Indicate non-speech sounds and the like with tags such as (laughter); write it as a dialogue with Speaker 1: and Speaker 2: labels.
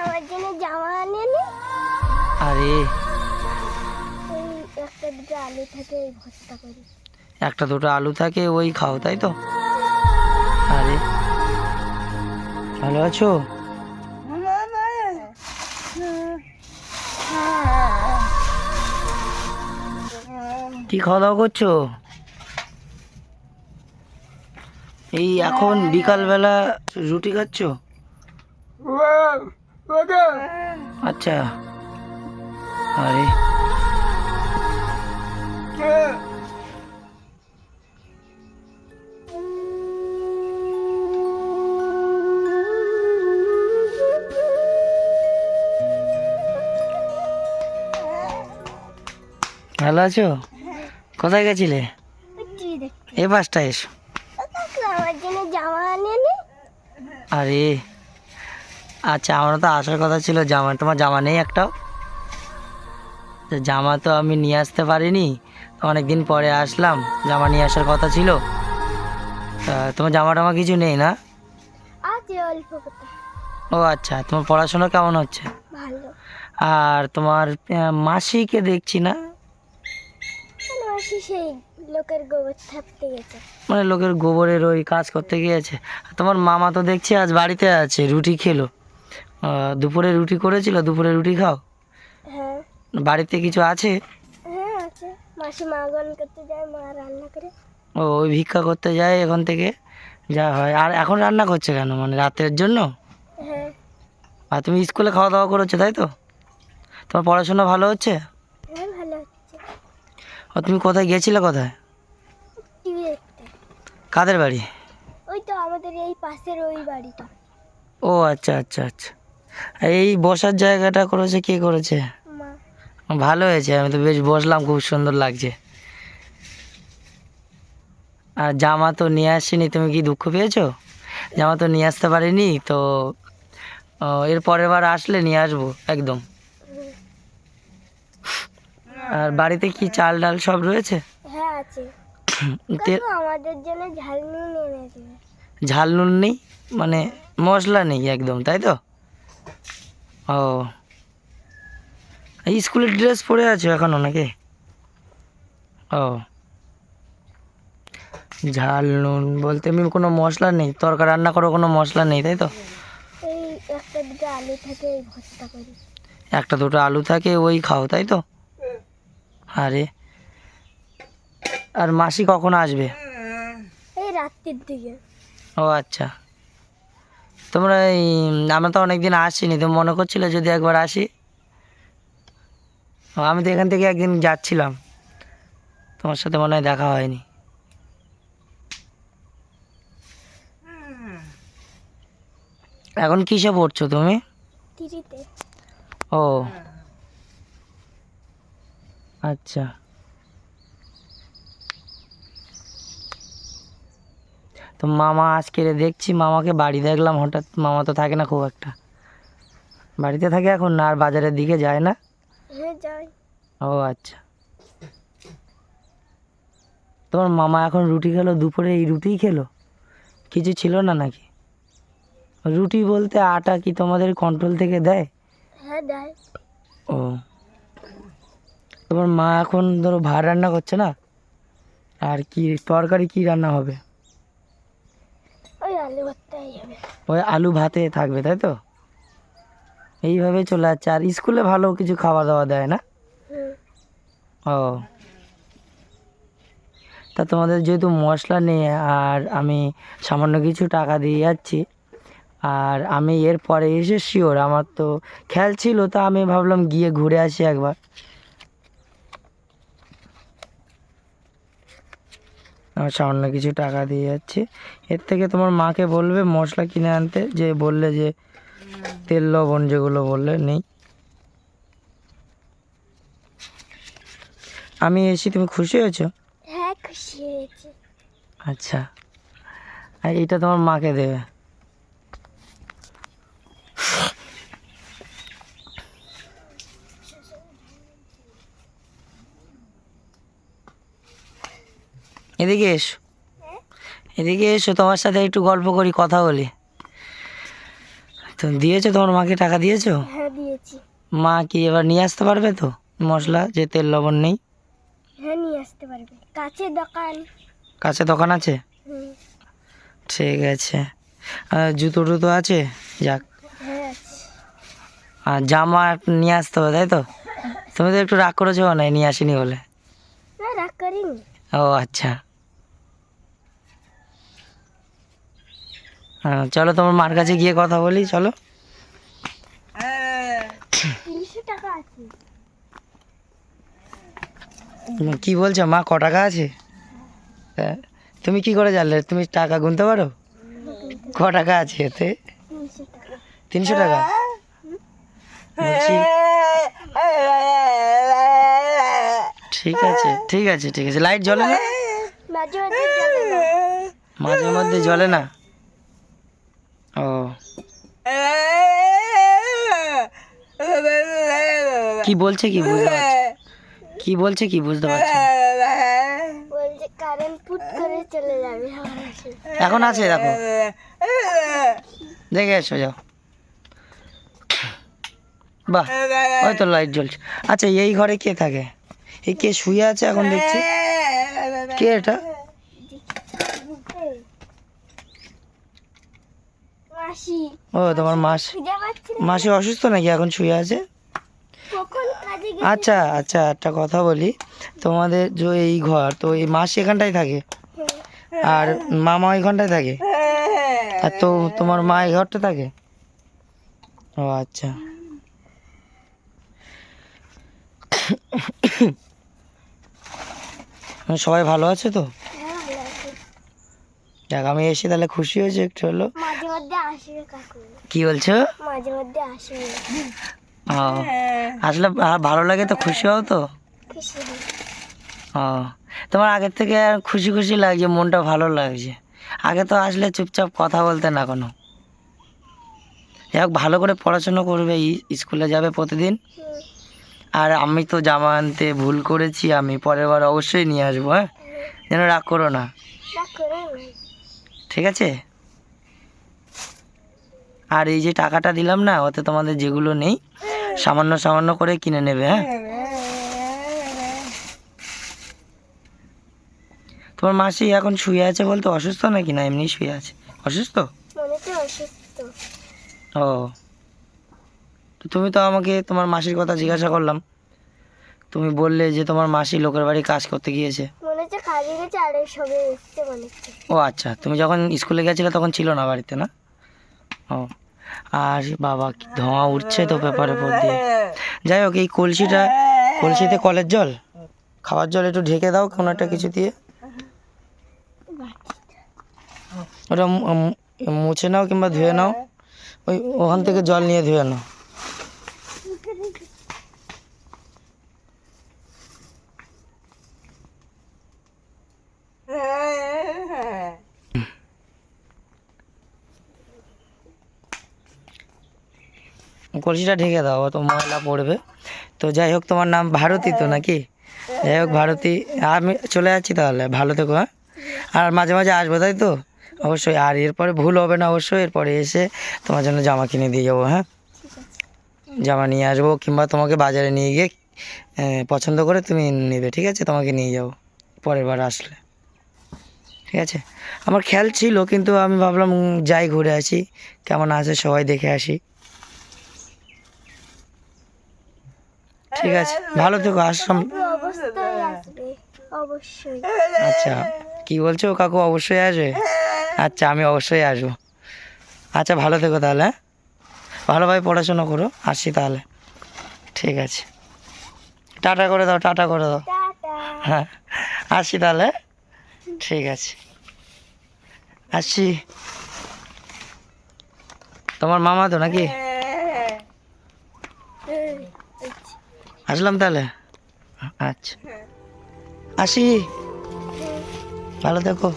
Speaker 1: আমার জন্য জামা আনেনি
Speaker 2: আরে।
Speaker 1: একটা দুটো আলু থাকে ওই ভর্তা করি।
Speaker 2: একটা দুটো আলু থাকে ওই খাও তাই তো? আরে। ভালো আছো? কি খাওয়া দাওয়া করছ? এই এখন বিকালবেলা রুটি খাচ্ছো? আচ্ছা। আরে। ভালো আছো? কোথায় গেছিলে? এ পাশটা এসো।
Speaker 1: আমার জন্য জামা আনেনি
Speaker 2: আরে। আচ্ছা আমার তো আসার কথা ছিল জামা তোমার জামা নেই একটাও? তো জামা তো আমি নিয়ে আসতে পারিনি তো অনেকদিন পরে আসলাম জামা নিয়ে আসার কথা ছিল। তোমার জামা টামা কিছু নেই না? ও আচ্ছা তোমার পড়াশোনা কেমন হচ্ছে? আর তোমার মাসিকে দেখছি না?
Speaker 1: সেই লোকের গোবর থাকতে গেছে।
Speaker 2: মানে লোকের গোবরের ওই কাজ করতে গিয়েছে। তোমার মামা তো দেখছি আজ বাড়িতে আছে রুটি খেলো। দুপুরে রুটি করেছিল দুপুরে রুটি খাও?
Speaker 1: হ্যাঁ।
Speaker 2: বাড়িতে কিছু আছে?
Speaker 1: হ্যাঁ আছে। মাসি মাগন করতে যায় মা রান্না করে।
Speaker 2: ও ওই ভিক্ষা করতে যায় এখন থেকে? যা হয়। আর এখন রান্না করছে কেন? মানে রাতের জন্য?
Speaker 1: হ্যাঁ।
Speaker 2: আর তুমি স্কুলে খাওয়া দাওয়া করেছ তাই তো? তোমার পড়াশোনা ভালো হচ্ছে?
Speaker 1: হ্যাঁ ভালো হচ্ছে।
Speaker 2: ও তুমি কোথায় গিয়েছিলে কোথায়?
Speaker 1: টিভি দেখতে।
Speaker 2: কাদের বাড়ি?
Speaker 1: ওই তো আমাদের এই পাশের ওই বাড়িটা।
Speaker 2: ও আচ্ছা আচ্ছা আচ্ছা। এই বসার জায়গাটা করেছে কে করেছে? ভালো হয়েছে আমি তো বেশ বসলাম খুব সুন্দর লাগছে। আর জামা তো নিয়ে আসিনি তুমি কি দুঃখ পেয়েছ? জামা তো নিয়ে আসতে পারিনি তো এর পরের বার আসলে নিয়ে আসব একদম। আর বাড়িতে কি চাল ডাল সব রয়েছে?
Speaker 1: হ্যাঁ আছে। (coughs)
Speaker 2: তে-
Speaker 1: আমাদের জন্য ঝাল নুন
Speaker 2: ঝাল নুন নেই? মানে মশলা নেই একদম তাই তো? ও। এই স্কুলের ড্রেস পরে আছো এখনও নাকি? ও। ঝাল নুন বলতে এমনি কোনো মশলা নেই? তরকারি রান্না করো কোনো মশলা নেই তাই তো?
Speaker 1: একটা দুটো আলু থাকে ওই
Speaker 2: একটা দুটো আলু থাকে ওই খাও তাই তো? আরে। আর মাসি কখন আসবে?
Speaker 1: এই রাত্রির দিকে।
Speaker 2: ও আচ্ছা। তোমরা এই আমরা তো অনেকদিন আসিনি তো মনে করছিলে যদি একবার আসি। আমি তো এখান থেকে একদিন যাচ্ছিলাম। তোমার সাথে মনে হয় দেখা হয়নি। এখন কিসে পড়ছো তুমি? ও। আচ্ছা। তো মামা আজকে দেখছি মামাকে বাড়ি দেখলাম হঠাৎ। মামা তো থাকে না খুব একটা। বাড়িতে থাকে এখন না আর বাজারের দিকে যায় না?
Speaker 1: হ্যাঁ
Speaker 2: ও আচ্ছা। তোমার মামা এখন রুটি খেলো? দুপুরে এই রুটিই খেলো? কিছু ছিল না নাকি? রুটি বলতে আটা কি তোমাদের কন্ট্রোল থেকে দেয়?
Speaker 1: হ্যাঁ দেয়।
Speaker 2: ও। তোমার মা এখন ধরো ভাত রান্না করছে না? আর কি তরকারি কি রান্না হবে?
Speaker 1: ওই আলু
Speaker 2: ভাতে থাকবে তাই তো? এইভাবে চলে যাচ্ছে। আর স্কুলে ভালো কিছু খাওয়া দাওয়া দেয় না? ও। তা তোমাদের যেহেতু মশলা নেই আর আমি সামান্য কিছু টাকা দিয়ে যাচ্ছি আর আমি এর পরে এসে শিওর আমার তো খেয়াল ছিল তা আমি ভাবলাম গিয়ে ঘুরে আসি একবার। সামান্য কিছু টাকা দিয়ে যাচ্ছি। এর থেকে তোমার মাকে বলবে মশলা কিনে আনতে যে বললে যে তেল লবণ যেগুলো বললে নেই। আমি এসি তুমি খুশি হয়েছো?
Speaker 1: হ্যাঁ খুশি হয়েছে।
Speaker 2: আচ্ছা। আর এটা তোমার মাকে দেবে। এদিকে এসো। এদিকে এসো তোমার সাথে একটু গল্প করি কথা বলি। তো দিয়েছ? তোমার মাকে টাকা দিয়েছ?
Speaker 1: হ্যাঁ দিয়েছি।
Speaker 2: মা কি এবার নিয়ে আসতে পারবে তো? মশলা যে তেল লবণ নেই?
Speaker 1: হ্যাঁ নিয়ে আসতে পারবে। কাছে দোকান।
Speaker 2: কাছে দোকান আছে? ঠিক আছে। আর জুতো টুতো আছে? যাক।
Speaker 1: হ্যাঁ
Speaker 2: আর জামা নিয়ে আসতে হবে তাই তো? তুমি তো একটু রাগ করেছ না নিয়ে আসিনি বলে।
Speaker 1: না রাগ করিনি।
Speaker 2: ও আচ্ছা। চলো তোমার মার কাছে গিয়ে কথা বলি চলো।
Speaker 1: তিনশো টাকা আছে।
Speaker 2: তুমি কি বলছো? মা ক টাকা আছে? হ্যাঁ, তুমি কি করে জানলে? তুমি টাকা গুনতে পারো? ক টাকা আছে এতে?
Speaker 1: তিনশো টাকা?
Speaker 2: বলছি ঠিক আছে ঠিক আছে ঠিক আছে। লাইট জ্বলে না?
Speaker 1: মাঝে মাঝে যাবে না।
Speaker 2: মাঝে মধ্যে জ্বলে না? কি বলছে কি বুঝতে পারছি? কি বলছে কি বুঝতে পারছি?
Speaker 1: বলছে কারেন্ট ফুট করে চলে যাবে
Speaker 2: এখন আছে দেখো। দেখে এসো যাও। বাহ ওই তো লাইট জ্বলছে। আচ্ছা এই ঘরে কে থাকে? এই কে শুয়ে আছে এখন দেখছি? কে এটা
Speaker 1: এই, মাসি।
Speaker 2: ও তোমার মাস মাসি অসুস্থ নাকি? এখন শুয়ে আছে? আচ্ছা আচ্ছা একটা কথা বলি। তোমাদের যে এই ঘর তো এই মাসি এখানটাই থাকে? আর মামা ওইখানটায় থাকে? আর তো তোমার মা এই ঘরটা থাকে? ও আচ্ছা। সবাই ভালো আছে তো?
Speaker 1: হ্যাঁ
Speaker 2: দেখ আমি এসে তাহলে খুশি হয়েছে একটু হলো
Speaker 1: মাঝে মধ্যে আসবে কাকু
Speaker 2: কি বলছো?
Speaker 1: মাঝে মধ্যে
Speaker 2: ও আসলে ভালো লাগে তো খুশি হও তো? ও তোমার আগের থেকে খুশি খুশি লাগছে মনটা ভালো লাগছে। আগে তো আসলে চুপচাপ কথা বলতে না কোনো। যাই ভালো করে পড়াশোনা করবে স্কুলে যাবে প্রতিদিন। আর আমি তো জামা আনতে ভুল করেছি আমি পরের বার অবশ্যই নিয়ে আসব হ্যাঁ? যেন রাগ করো না। ঠিক আছে? আর এই যে টাকাটা দিলাম না ওতে তোমাদের যেগুলো নেই সামান্য সামান্য করে কিনে নেবে হ্যাঁ? তোমার মাসি এখন শুয়ে আছে বলতে অসুস্থ নাকি? না এমনি শুয়ে আছে। অসুস্থ? ও। তুমি তো আমাকে তোমার মাসির কথা জিজ্ঞাসা করলাম। তুমি বললে যে তোমার মাসি লোকের বাড়ি কাজ করতে গিয়েছে। ও আচ্ছা তুমি যখন স্কুলে গেছিলে তখন ছিল না বাড়িতে না? ও। আর বাবা ধোঁয়া উঠছে তো পেপারের উপর দিয়ে যাই হোক, এই কলসিটা, কলসিতে কলের জল? খাবার জল একটু ঢেকে দাও কোনো একটা কিছু দিয়ে। ওটা মুছে নাও কিংবা ধুয়ে নাও। ওই ওখান থেকে জল নিয়ে ধুয়ে নাও। কলসিটা ঢেকে দাও তো ময়লা পড়বে। তো যাই হোক, তোমার নাম ভারতী তো নাকি? যাই হোক, ভারতী, আমি চলে যাচ্ছি তাহলে। ভালো থেকো হ্যাঁ? আর মাঝে মাঝে আসব, তাই তো? অবশ্যই। আর এরপরে ভুল হবে না, অবশ্যই। এরপরে এসে তোমার জন্য জামা কিনে দিয়ে যাব হ্যাঁ? জামা নিয়ে আসব, কিংবা তোমাকে বাজারে নিয়ে গিয়ে পছন্দ করে তুমি নেবে, ঠিক আছে? তোমাকে নিয়ে যাব, পরের বার আসলে। ঠিক আছে? আমার খেয়াল ছিল, কিন্তু আমি ভাবলাম যাই ঘুরে আসি। কেমন আছে সবাই দেখে আসি। ঠিক আছে। ভালো থেকো আসলাম
Speaker 1: কাকু অবশ্যই আসবে অবশ্যই।
Speaker 2: আচ্ছা কি বলছো? কাকু অবশ্যই আসবে? আচ্ছা আমি অবশ্যই আসব। আচ্ছা ভালো থেকো তাহলে হ্যাঁ? ভালোভাবে পড়াশোনা করো আসি তাহলে। ঠিক আছে। টাটা করে দাও টাটা করে দাও। হ্যাঁ আসি তাহলে ঠিক আছে। আসছি তোমার মামা তো নাকি আসলাম তাহলে? আচ্ছা। আসি। ভালো থেকো।